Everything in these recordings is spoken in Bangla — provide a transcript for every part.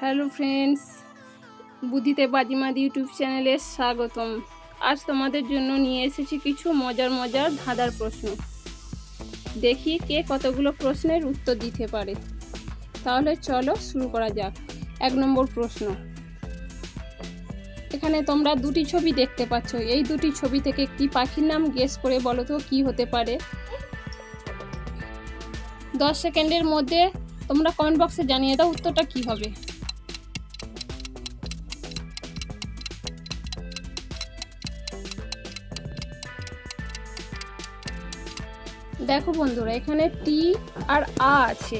হ্যালো ফ্রেন্ডস, বুদ্ধিতে বাজিমাদ ইউটিউব চ্যানেলে স্বাগতম। আজ তোমাদের জন্য নিয়ে এসেছি কিছু মজার মজার ধাঁধার প্রশ্ন। দেখি কে কতগুলো প্রশ্নের উত্তর দিতে পারে। তাহলে চলো শুরু করা যাক। এক নম্বর প্রশ্ন। এখানে তোমরা দুটি ছবি দেখতে পাচ্ছ। এই দুটি ছবি থেকে একটি পাখির নাম গেস করে বলো তো, কী হতে পারে? দশ সেকেন্ডের মধ্যে তোমরা কমেন্ট বক্সে জানিয়ে দাও উত্তরটা কী হবে। দেখো বন্ধুরা, এখানে টি আর আ আছে।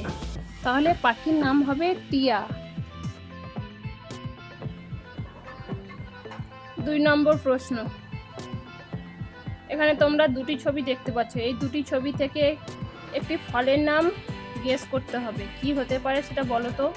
তাহলে পাখির নাম হবে টিয়া। দুই নম্বর প্রশ্ন। এখানে তোমরা দুটি ছবি দেখতে পাচ্ছ। এই দুটি ছবি থেকে একটি ফলের নাম গেস করতে হবে। কি হতে পারে সেটা বলো তো?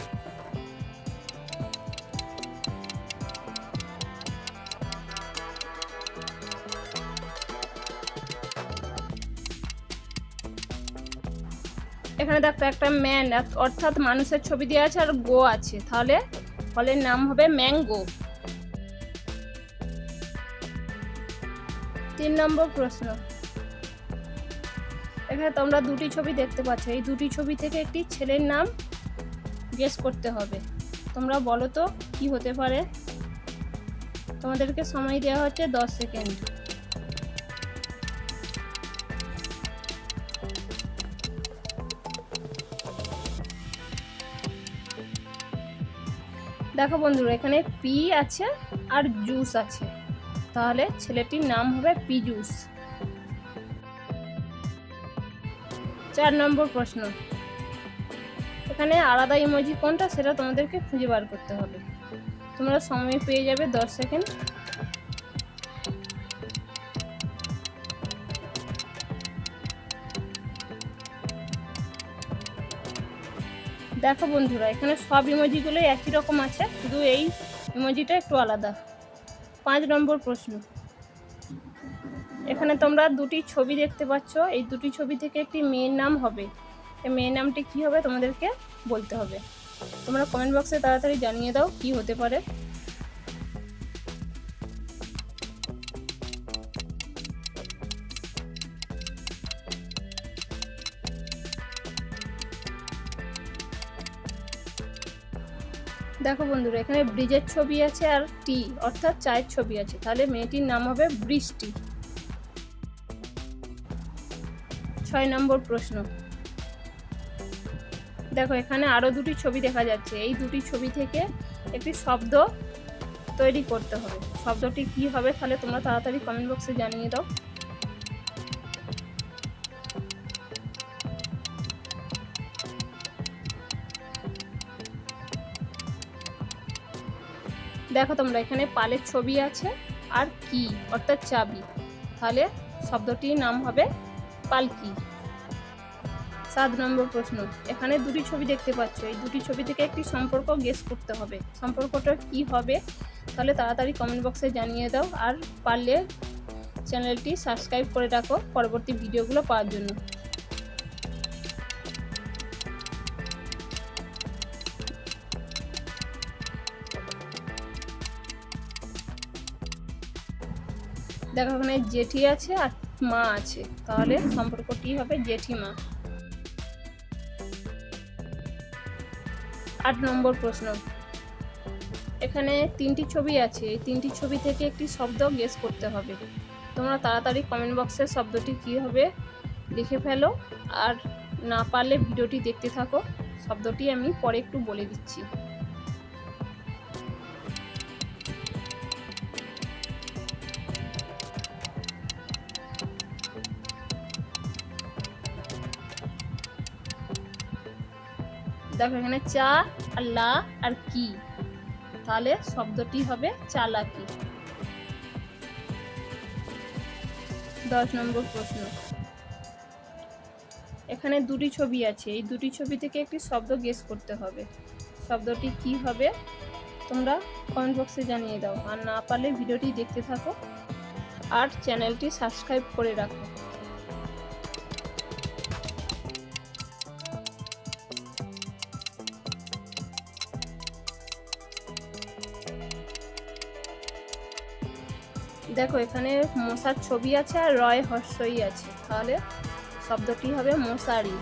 এখানে দেখো একটা ম্যান অর্থাৎ মানুষের ছবি দেওয়া আছে আর গো আছে। তাহলে ফলের নাম হবে ম্যাঙ্গো। তিন নম্বর প্রশ্ন। এখানে তোমরা দুটি ছবি দেখতে পাচ্ছ। এই দুটি ছবি থেকে একটি ছেলের নাম গেস করতে হবে। তোমরা বলো তো কি হতে পারে? তোমাদেরকে সময় দেওয়া হচ্ছে দশ সেকেন্ড। দেখো বন্ধুরা, এখানে পি আছে আর জুস আছে। তাহলে ছেলেটির নাম হবে পি জুস চার নম্বর প্রশ্ন। এখানে আলাদা ইমোজি কোনটা? সেটা তোমাদেরকে খুঁজে বার করতে হবে। তোমরা সময় পেয়ে যাবে দশ সেকেন্ড দেখো বন্ধুরা, এখানে সব ইমোজিগুলোই একই রকম আছে, শুধু এই ইমোজিটা একটু আলাদা। পাঁচ নম্বর প্রশ্ন। এখানে তোমরা দুটি ছবি দেখতে পাচ্ছ, এই দুটি ছবি থেকে একটি মেয়ের নাম হবে। এই মেয়ের নামটি কী হবে? তোমাদেরকে বলতে হবে। তোমরা কমেন্ট বক্সে তাড়াতাড়ি জানিয়ে দাও, কি হতে পারে। দেখো বন্ধুরা, এখানে ব্রিজের ছবি আছে আর টি অর্থাৎ চায়ের ছবি আছে। তাহলে মেয়েটির নাম হবে বৃষ্টি। ছয় নম্বর প্রশ্ন। দেখো, এখানে আরও দুটি ছবি দেখা যাচ্ছে। এই দুটি ছবি থেকে একটি শব্দ তৈরি করতে হবে। শব্দটি কি হবে তাহলে তোমরা তাড়াতাড়ি কমেন্ট বক্সে জানিয়ে দাও। দেখো তোমরা, এখানে পালের ছবি আছে আর কি, অর্থাৎ চাবি। তাহলে শব্দটির নাম হবে পালকি। সাত নম্বর প্রশ্ন, এখানে দুটি ছবি দেখতে পাচ্ছ। এই দুটি ছবি থেকে একটি সম্পর্ক গেস করতে হবে। সম্পর্কটা কি হবে? তাহলে তাড়াতাড়ি কমেন্ট বক্সে জানিয়ে দাও আর পারলে চ্যানেলটি সাবস্ক্রাইব করে রাখো পরবর্তী ভিডিওগুলো পাওয়ার জন্য। দেখো ওখানে জেঠি আছে আর মা আছে। তাহলে সম্পর্কটি হবে জেঠিমা। আট নম্বর প্রশ্ন। এখানে তিনটি ছবি আছে। এই তিনটি ছবি থেকে একটি শব্দ গেস করতে হবে। তোমরা তাড়াতাড়ি কমেন্ট বক্সে শব্দটি কী হবে লিখে ফেলো। আর না পারলে ভিডিওটি দেখতে থাকো। শব্দটি আমি পরে একটু বলে দিচ্ছি। দেখো এখানে চা আর লা আর কি। তাহলে শব্দটি হবে চালাকি। দশ নম্বর প্রশ্ন। এখানে দুটি ছবি আছে। এই দুটি ছবি থেকে একটি শব্দ গেস করতে হবে। শব্দটি কি হবে? তোমরা কমেন্ট বক্সে জানিয়ে দাও। আর না পারলে ভিডিওটি দেখতে থাকো। আর চ্যানেলটি সাবস্ক্রাইব করে রাখো। দেখো এখানে মশার ছবি আছে আর রয় হর্ষই আছে। তাহলে শব্দটি হবে মশারি।